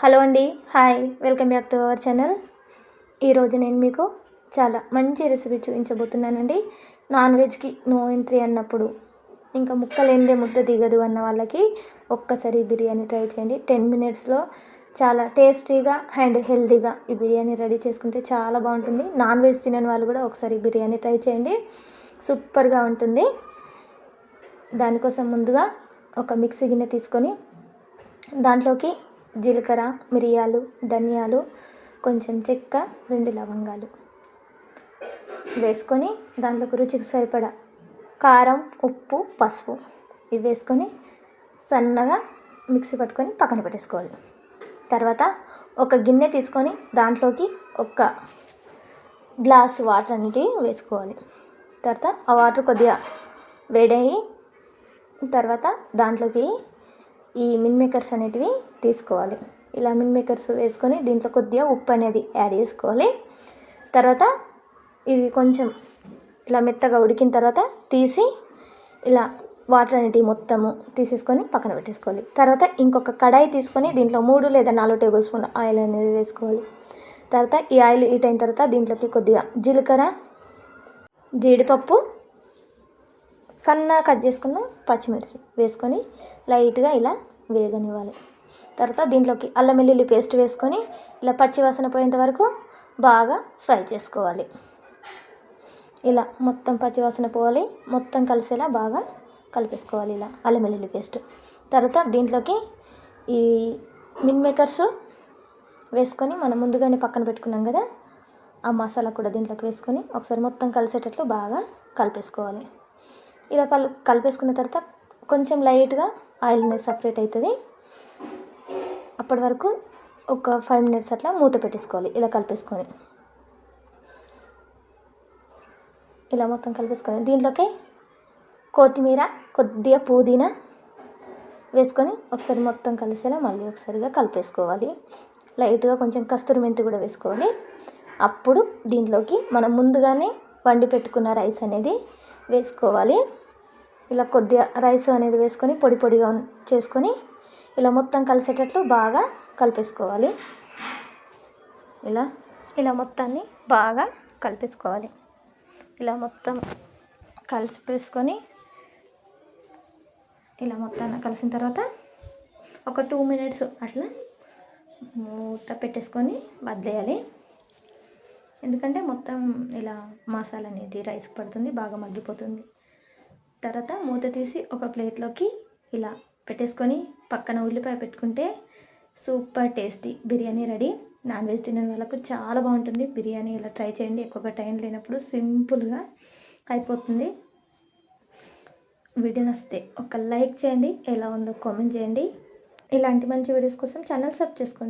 Hello అండి hi welcome back to our channel. ఈరోజు నేను మీకు చాలా మంచి రెసిపీ చూపించబోతున్నానండి. నాన్ వెజ్కి నో ఎంట్రీ అన్నప్పుడు ఇంకా ముక్కలేందే ముద్ద దిగదు అన్న వాళ్ళకి ఒక్కసారి బిర్యానీ ట్రై చేయండి. టెన్ మినిట్స్లో చాలా టేస్టీగా అండ్ హెల్తీగా ఈ బిర్యానీ రెడీ చేసుకుంటే చాలా బాగుంటుంది. నాన్ వెజ్ తినని వాళ్ళు కూడా ఒకసారి బిర్యానీ ట్రై చేయండి. సూపర్గా ఉంటుంది. దానికోసం ముందుగా ఒక మిక్సీ గిన్నె తీసుకొని దాంట్లోకి జీలకర్ర మిరియాలు ధనియాలు కొంచెం చెక్క రెండు లవంగాలు వేసుకొని దాంట్లోకి రుచికి సరిపడా కారం ఉప్పు పసుపు ఇవి వేసుకొని సన్నగా మిక్సీ పట్టుకొని పక్కన పెట్టేసుకోవాలి. తర్వాత ఒక గిన్నె తీసుకొని దాంట్లోకి ఒక గ్లాస్ వాటర్ అనేది వేసుకోవాలి. తర్వాత ఆ వాటర్ కొద్దిగా వేడయ్యి తర్వాత దాంట్లోకి ఈ మిన్ మేకర్స్ అనేటివి తీసుకోవాలి. ఇలా మిన్ మేకర్స్ వేసుకొని దీంట్లో కొద్దిగా ఉప్పు అనేది యాడ్ చేసుకోవాలి. తర్వాత ఇవి కొంచెం ఇలా మెత్తగా ఉడికిన తర్వాత తీసి ఇలా వాటర్ అనేటివి మొత్తము తీసేసుకొని పక్కన పెట్టేసుకోవాలి. తర్వాత ఇంకొక కడాయి తీసుకొని దీంట్లో మూడు లేదా నాలుగు టేబుల్ స్పూన్ ఆయిల్ అనేది వేసుకోవాలి. తర్వాత ఈ ఆయిల్ హీట్ అయిన తర్వాత దీంట్లోకి కొద్దిగా జీలకర్ర జీడిపప్పు సన్నగా కట్ చేసుకున్న పచ్చిమిర్చి వేసుకొని లైట్గా ఇలా వేగనివ్వాలి. తర్వాత దీంట్లోకి అల్లం వెల్లుల్లి పేస్ట్ వేసుకొని ఇలా పచ్చి వాసన పోయేంత వరకు బాగా ఫ్రై చేసుకోవాలి. ఇలా మొత్తం పచ్చి వాసన పోవాలి. మొత్తం కలిసేలా బాగా కలిపేసుకోవాలి ఇలా అల్లం వెల్లుల్లి పేస్ట్. తర్వాత దీంట్లోకి ఈ మిన్ మేకర్స్ వేసుకొని మనం ముందుగానే పక్కన పెట్టుకున్నాం కదా ఆ మసాలా కూడా దీంట్లోకి వేసుకొని ఒకసారి మొత్తం కలిసేటట్లు బాగా కలిపేసుకోవాలి. ఇలా పలు కలిపేసుకున్న తర్వాత కొంచెం లైట్గా ఆయిల్ అనేది సపరేట్ అవుతుంది అప్పటి వరకు ఒక ఫైవ్ మినిట్స్ అట్లా మూత పెట్టేసుకోవాలి ఇలా కలిపేసుకొని. ఇలా మొత్తం కలిపేసుకొని దీంట్లోకి కొత్తిమీర కొద్దిగా పుదీనా వేసుకొని ఒకసారి మొత్తం కలిసేలా మళ్ళీ ఒకసారిగా కలిపేసుకోవాలి. లైట్గా కొంచెం కస్తూరి మెంతి కూడా వేసుకోవాలి. అప్పుడు దీంట్లోకి మనం ముందుగానే వండి పెట్టుకున్న రైస్ అనేది వేసుకోవాలి. ఇలా కొద్దిగా రైస్ అనేది వేసుకొని పొడి పొడిగా చేసుకొని ఇలా మొత్తం కలిసేటట్లు బాగా కలిపేసుకోవాలి. ఇలా ఇలా మొత్తాన్ని బాగా కలిపేసుకోవాలి. ఇలా మొత్తం కలిపేసుకొని ఇలా మొత్తాన్ని కలిసిన తర్వాత ఒక టూ మినిట్స్ అట్లా మూత పెట్టేసుకొని వదిలేయాలి. ఎందుకంటే మొత్తం ఇలా మసాలా అనేది రైస్ పడుతుంది బాగా మగ్గిపోతుంది. తర్వాత మూత తీసి ఒక ప్లేట్లోకి ఇలా పెట్టేసుకొని పక్కన ఉల్లిపాయ పెట్టుకుంటే super tasty biryani ready. Non veg తినే వాళ్ళకు చాలా బాగుంటుంది. బిర్యానీ ఇలా ట్రై చేయండి. ఎక్కువగా టైం లేనప్పుడు సింపుల్గా అయిపోతుంది. వీడియో నస్తే ఒక లైక్ చేయండి. ఎలా ఉందో కామెంట్ చేయండి. ఇలాంటి మంచి వీడియోస్ కోసం ఛానల్ సబ్ చేసుకోండి.